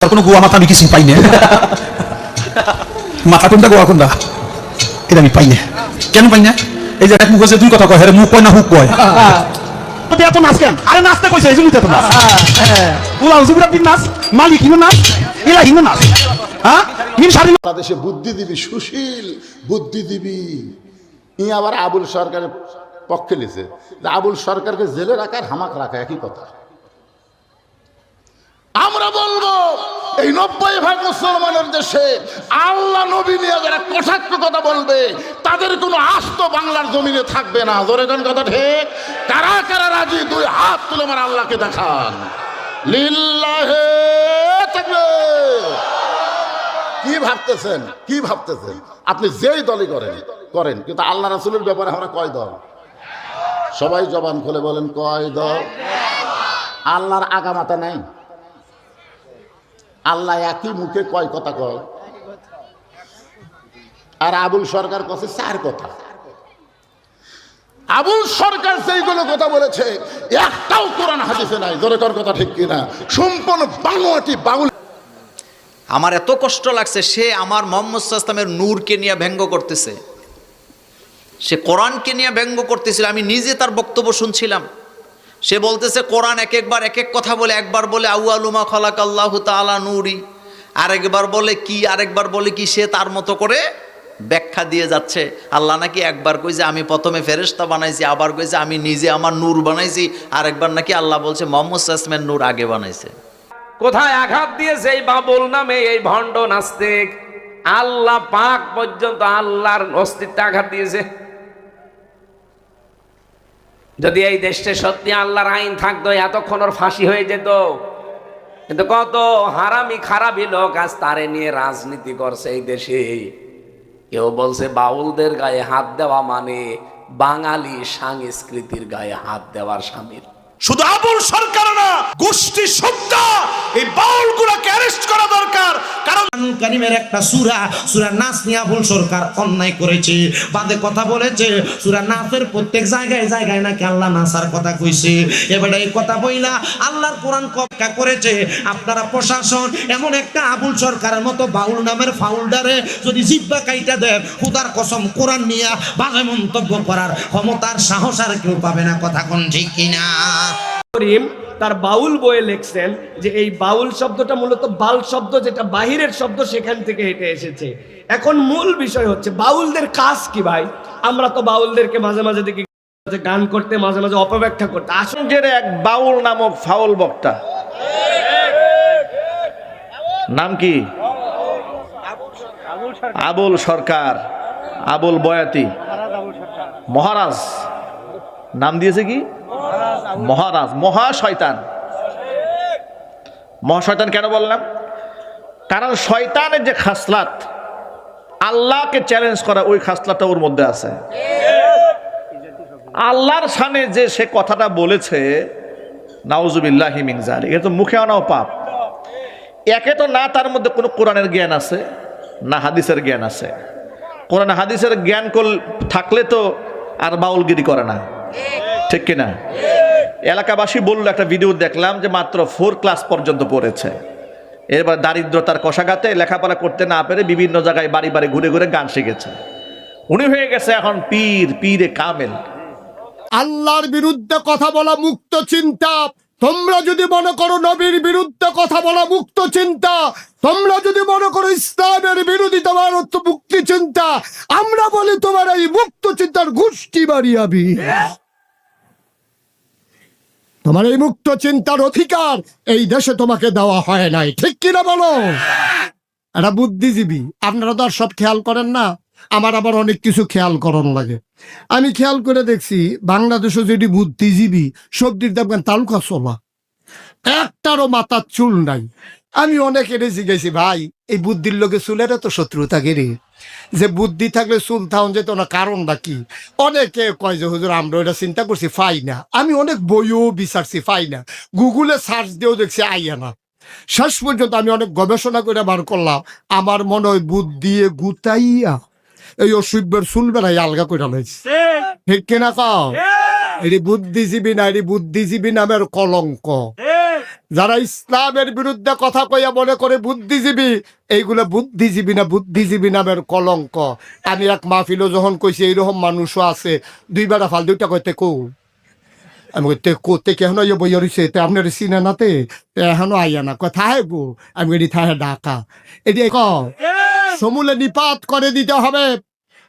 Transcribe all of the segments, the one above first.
তার কোনো গোয়া মাথা আমি কিছু পাই না। মাথা কোনটা গোয়া কোনটা? এটা আমি পাই না। কেন পাই না? এই যে এক মুখ আছে দুই কথা কয় হ্যাঁ মুখ কয় না হুক কয়? এত নাচ কেন? আরে নাচতে কইছে এই জন্যই তো নাচ। উলাও জুবিরা বিন নাচ মালিক হিনো নাচ ইলা হিনো নাচ। হ্যাঁ হিন শাড়ি বাংলাদেশে বুদ্ধিজীবী সুশীল বুদ্ধিজীবী ই আবার আবুল সরকারের পক্ষে লিছে যে আবুল সরকারকে জেলে রাখার হামাক রাখা একই কথা। আমরা বলব, এই নব্বই ভাগ মুসলমানের দেশে আল্লাহ নবী নিয়ে যারা কটাক্ষ কথা বলবে, তাদের কোনো আস্ত বাংলার জমিনে থাকবে না। জোরে কোন কথা ঠিক? কারা কারা রাজি? দুই হাত তুলে আমার আল্লাহকে দেখান। লিল্লাহে তাকবীর। কি ভাবতেছেন? কি ভাবতেছেন? আপনি যেই দলই করেন করেন। কিন্তু আল্লাহ রাসুলের ব্যাপারে আমরা কয় দল? সবাই জবান খুলে বলেন, কয় দল? আল্লাহর আগামাতা নাই। আল্লাহ একই মুখে কয় কথা কয়? আর আবুল সরকার কাছে চার কথা। আবুল সরকার সেইগুলো কথা বলেছে, একটাও কোরআন হাদিসে নাই। জোরে কর কথা ঠিক কিনা? সম্পূর্ণ বানোয়াটি বাউল। আমার এত কষ্ট লাগছে, সে আমার মোহাম্মদ সাল্লামের নূরকে নিয়ে ব্যঙ্গ করতেছে। সে কোরআনকে নিয়ে ব্যঙ্গ করতেছিল, আমি নিজে তার বক্তব্য শুনছিলাম। সে বলতেছে, কোরআন এক একবার এক এক কথা বলে, একবার বলে আউ আলুমা খলাক আল্লাহ তালা নুরি। আরেকবার বলে কি, আরেকবার বলে কি, সে তার মতো করে ব্যাখ্যা দিয়ে যাচ্ছে। আল্লাহ নাকি একবার কইছে আমি প্রথমে ফেরেশতা বানাইছি, আবার কইছে আমি নিজে আমার নূর বানাইছি, আরেকবার নাকি আল্লাহ বলছে, মোহাম্মদ সাসমের নূর আগে বানাইছে। কোথায় আঘাত দিয়েছে এই বাবুল নামে এই ভণ্ড নাস্তিক? আল্লাহ পাক পর্যন্ত আল্লাহর অস্তিত্বে আঘাত দিয়েছে। যদি এই দেশে সত্যি আল্লাহর আইন থাকতো, এতক্ষণ ওর ফাঁসি হয়ে যেত। কিন্তু কত হারামি খারাপি লোক আজ তারে নিয়ে রাজনীতি করছে এই দেশে। কেউ বলছে বাউলদের গায়ে হাত দেওয়া মানে বাঙালি সংস্কৃতির গায়ে হাত দেওয়ার সামিল। শুধু আবুল সরকার না, গোষ্ঠী সত্তা, এই বাউল গুলাকে অ্যারেস্ট করা দরকার। কারিমের একটা সুরা, সূরা নাস নিয়ে ভুল সরকার অন্যায় করেছে। বাদে কথা বলেছে, সূরা নাসের প্রত্যেক জায়গায় জায়গায় নাকি আল্লাহ নাসার কথা কইছে। এবারে এই কথা বইলা আল্লাহর কোরআন কপকা করেছে। আপনারা প্রশাসন, এমন একটা আবুল সরকারের মতো বাউল নামের ফাউলডারে যদি জিব্বা কাইটা দেয় খুদার কসম কোরআন নিয়ে বাজে মন্তব্য করার ক্ষমতার সাহস আর কেউ পাবে না, কথা কোন ঠিক কিনা? করিম তার বাউল বয়ে লেখছেন যে এই বাউল শব্দটা মূলত বাল শব্দ যেটা বাহিরের শব্দ সেখান থেকে হেঁটে এসেছে। এখন মূল বিষয় হচ্ছে, বাউলদের কাজ কি ভাই? আমরা তো বাউলদেরকে মাঝে মাঝে দেখি গান করতে, মাঝে মাঝে অপব্যাখ্যা করতে। আসলে যে এক বাউল নামক ফাউল বক্তা। নাম কি? আবুল সরকার। আবুল বয়াতি। মহারাজ। নাম দিয়েছে কি? মহারাজ মহা শয়তান। মহা শয়তান কেন বললাম? কারণ শয়তানের যে খাসলাত, আল্লাহকে চ্যালেঞ্জ করা ওই খাসলাতটা ওর মধ্যে আছে। আল্লাহর সামনে যে সে কথাটা বলেছে, নাউজুবিল্লাহ মিনজার এটা তো মুখে আনাও পাপ। একে তো না তার মধ্যে কোনো কোরআনের জ্ঞান আছে, না হাদিসের জ্ঞান আছে। কোরআন হাদিসের জ্ঞান কল থাকলে তো আর বাউলগিরি করে না। ঠিক কিনা? এলাকাবাসী বলল, একটা ভিডিও দেখলাম যে মাত্র ফোর ক্লাস পর্যন্ত পড়েছে। এরপর দারিদ্রতার কষাঘাতে লেখাপড়া করতে না পেরে বিভিন্ন জায়গায় বাড়ি বাড়ি ঘুরে ঘুরে গান শিখেছে। উনি হয়ে গেছে এখন পীর, পীরে কামেল। আল্লাহর বিরুদ্ধে কথা বলা মুক্ত চিন্তা। তোমরা যদি মনে করো নবীর বিরুদ্ধে কথা বলা মুক্ত চিন্তা, তোমরা যদি মনে করো ইসলামের বিরোধী তোমার মুক্তি চিন্তা, আমরা বলি তোমার এই মুক্ত চিন্তার গোষ্ঠী বাড়িয়াবি তোমার এই মুক্ত চিন্তার অধিকার এই দেশে তোমাকে দেওয়া হয় নাই। ঠিক কিনা বলো? একটা বুদ্ধিজীবী। আপনারা তো আর সব খেয়াল করেন না। আমার আবার অনেক কিছু খেয়াল করন লাগে। আমি খেয়াল করে দেখছি বাংলাদেশে যেটি বুদ্ধিজীবী, সবজির দেখবেন তালুকা চলা? একটারও মাথার চুল নাই। আমি অনেক জিজ্ঞাসি ভাই এই বুদ্ধির লোকে চুলের তো শত্রুতা গেরে যে বুদ্ধি থাকলে চুল থাউন যেত না কারণটা কি? অনেকে কয় যে হুজুর আমরা এটা চিন্তা করছি পাই না। আমি অনেক বইও বিচারছি পাই না। গুগলে সার্চ দিয়েও দেখছি আইয়া না। শেষ পর্যন্ত আমি অনেক গবেষণা করে বার করলাম আমার মনে হয় বুদ্ধি গুতাইয়া এই অসুখের চুল বেড়াই আলগা করে লাইছে। ঠিক কিনা কাও? এটি বুদ্ধিজীবী না এটি বুদ্ধিজীবী নামের কলঙ্ক। যারা ইসলামের বিরুদ্ধে কথা কইয়া মনে করে বুদ্ধিজীবী এইগুলো বুদ্ধিজীবী না বুদ্ধিজীবী নামের কলঙ্ক। আমি এক মাহফিলও যখন কইছি এইরকম মানুষও আছে। দুইবার ফাল দুইটা কইতে কৌ আমি কইতে কোতে কেন ইয়ে বইয়া রইছে? তে আপনার চিনে নাতে তে? এখনও আইয়া না। কথা হে গো আমি এটি থাহে ডাকা। এটি ক? সমূলে নিপাত করে দিতে হবে।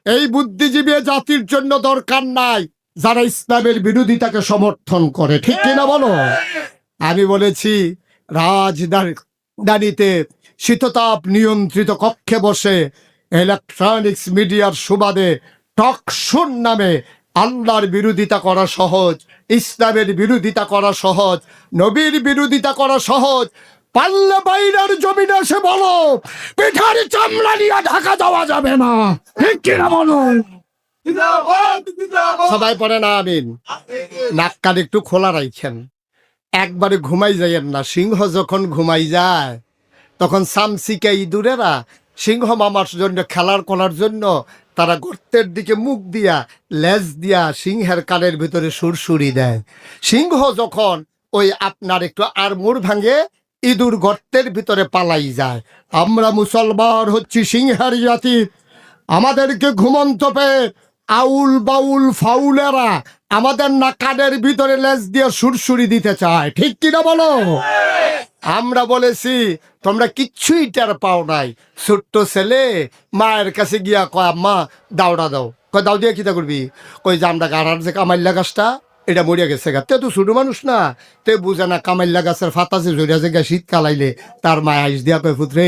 এই বুদ্ধিজীবী জাতির জন্য দরকার নাই যারা ইসলামের বিরোধিতাকে সমর্থন করে। ঠিক কিনা বলো? আমি বলেছি রাজধানীতে শীততাপ নিয়ন্ত্রিত কক্ষে বসে ইলেকট্রনিক্স মিডিয়ার সুবাদে টকশুন নামে আল্লাহর বিরোধিতা করা সহজ ইসলামের বিরোধিতা করা সহজ নবীর বিরোধিতা করা সহজ। পাল্লে বাইরের জমিনে এসে বলো পিঠার চামড়া নিয়ে ঢাকা দেওয়া যাবে না। ঠিক কিনা বলো? সবাই পড়ে না আমিন। নাক কান একটু খোলা রাখছেন একবারে ঘুমাই যাইয়েন না, সিংহ যখন ঘুমাই যায়, তখন সামসিকা ইঁদুরেরা সিংহ মামার জন্য, খেলার করার জন্য তারা গর্তের দিকে মুখ দিয়া, লেজ দিয়া সিংহের কানের ভিতরে সুরসুরি দেয়। সিংহ যখন ওই আপনার একটু আর মুড় ভাঙে, ইঁদুর গর্তের ভিতরে পালাই যায়। আমরা মুসলমান হচ্ছি সিংহের জাতি, আমাদেরকে ঘুমন্ত পেয়ে আউল বাউল ফাউলেরা আমাদের না কানের ভিতরে লেজ দিয়ে সুরসুরি দিতে চায়। ঠিক কিনা বলো? আমরা বলেছি, তোমরা কিচ্ছুই টের পাও নাই। ছোট্ট ছেলে, মায়ের কাছে গিয়া কয়, আম্মা, দাওড়া দাও। কয়, দাও দিয়ে কিতা করবি? কই যে আমরা গাড়ার যে কামাইল্লা গাছটা, এটা মরিয়া গেছে গা। তে তো ছোট মানুষ না। তে বুঝে না কামাইল্লা গাছের ফাতা যে জড়িয়া যে শীতকাল আইলে, তার মায় আইস দিয়া কয় পুত্রে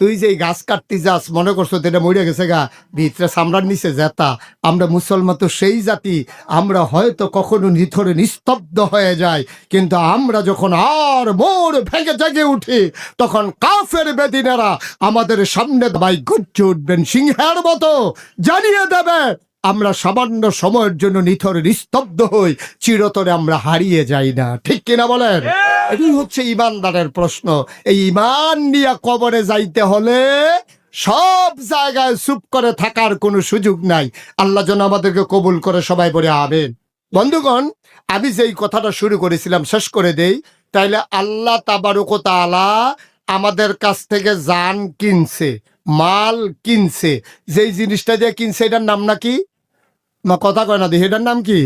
তুই যে গাছ কাটতে যাস, মনে করছ এটা মরিয়া গেছে গা? ভিতরে সামরার নিচে জেতা। আমরা মুসলমান তো সেই জাতি, আমরা হয়তো কখনো নিথরে নিস্তব্ধ হয়ে যায় কিন্তু আমরা যখন আর মোর ভেঙে জেগে উঠি, তখন কাফের বেদিনারা আমাদের সামনে ভাই গজ্জে উঠবেন, সিংহের মতো জানিয়ে দেবে আমরা সামান্য সময়ের জন্য নিথর নিস্তব্ধ হই। চিরতরে আমরা হারিয়ে যাই না। ঠিক কিনা বলেন? এটাই হচ্ছে ইমানদারের প্রশ্ন। এই ইমান নিয়ে কবরে যাইতে হলে সব জায়গায় চুপ করে থাকার কোনো সুযোগ নাই। আল্লাহ যেন আমাদেরকে কবুল করে সবাই বলে আবেন বন্ধুগণ আমি যেই কথাটা শুরু করেছিলাম শেষ করে দেই। তাইলে আল্লাহ তাবারুক ও আমাদের কাছ থেকে জান কিনছে মাল কিনছে। যেই জিনিসটা দিয়ে কিনছে এটার নাম নাকি? মা, কথা কয় না দেখি এটার নাম কি?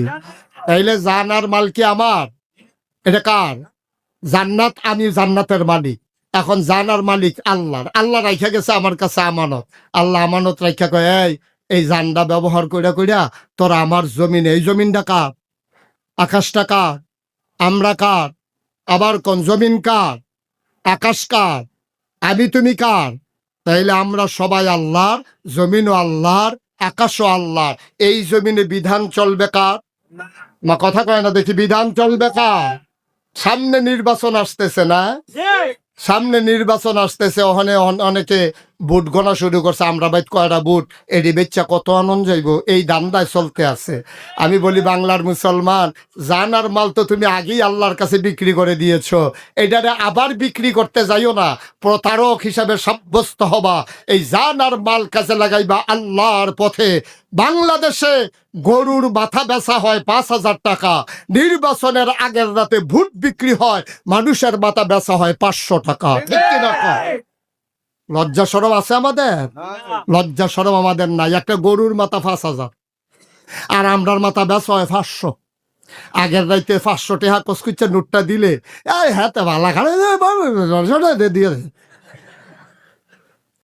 তাইলে জান আর মাল কি আমার? এটা কার? জান্নাত আমি জান্নাতের মালিক। এখন জানার মালিক আল্লাহর। আল্লাহ রাইখা গেছে আমার কাছে আমানত। আল্লাহ আমানত রাইখা কয়, এই এই জানটা ব্যবহার কইরা কইরা তোরা আমার জমিন, এই জমিনটা কার? আকাশটা কার? আমরা কার? আবার কোন জমিন কার? আকাশ কার? আমি তুমি কার? তাইলে আমরা সবাই আল্লাহর, জমিনও আল্লাহর আকাশও আল্লাহ। এই জমিনে বিধান চলবে কার? মা কথা কয় না দেখি বিধান চলবে কার? সামনে নির্বাচন আসতেছে না? সামনে নির্বাচন আসতেছে ওখানে অন- অনেকে বুট গোনা শুরু করছে, আমরা বাইত কয়টা বুট? এডি বেচ্চা কত আনন্দ যাইব এই দান্দায় চলতে আছে। আমি বলি, বাংলার মুসলমান, জান আর মাল তো তুমি আগেই আল্লাহর কাছে বিক্রি করে দিয়েছ। এটারে আবার বিক্রি করতে যাইও না। প্রতারক হিসাবে সাব্যস্ত হবা। এই জান আর মাল কাছে লাগাইবা আল্লাহর পথে। বাংলাদেশে গরুর মাথা বেচা হয় পাঁচ হাজার টাকা। নির্বাচনের আগের রাতে ভোট বিক্রি হয়, মানুষের মাথা বেচা হয় পাঁচশো টাকা। ঠিক কিনা? লজ্জা সরব আছে আমাদের লজ্জা সরব আমাদের নাই একটা গরুর মাথা পাঁচ হাজার আর আমরার মাথা ব্যাস হয় পাঁচশো আগের রাইতে পাঁচশো টেহা কসকুচ্ছে নোটটা দিলে এই হ্যাঁ তো ভালো খানে দিয়ে।